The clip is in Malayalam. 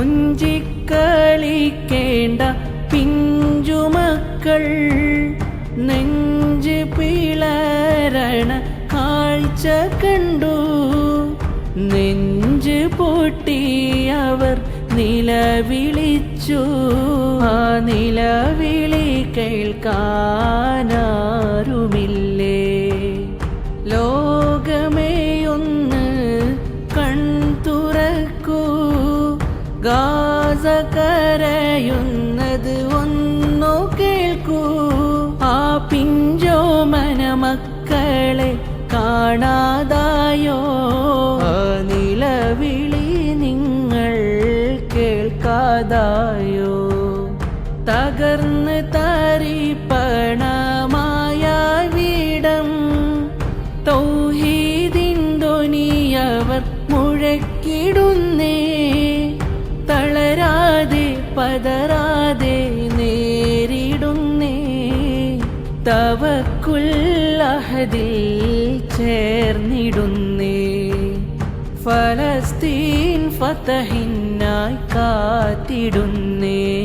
കൊഞ്ചിക്കളിക്കേണ്ട പിഞ്ചുമക്കൾ നെഞ്ച് പിളരണ കാഴ്ച കണ്ടു. നെഞ്ച് പൊട്ടിയവർ നിലവിളിച്ചു. ആ നിലവിളി കേൾക്കാനാരുമില്ലേ? ലോകമേ ഒന്ന് ഗാസ കരയുന്നത് ഒന്നു കേൾക്കൂ. ആ പിഞ്ചോമന മക്കളെ കാണാതായോ? നിലവിളി നിങ്ങൾ കേൾക്കാതായോ? തകർന്ന് തരിപ്പണമായ വീടം. തൗഹീദിന്തൊനിയവർ മുഴക്കിടുന്നേ. പതറാതെ നേരിടുന്നേ. തവക്കുള്ളഹതിൽ ചേർന്നിടുന്നേ. ഫലസ്തീൻ ഫതഹിനായി കാത്തിടുന്നേ.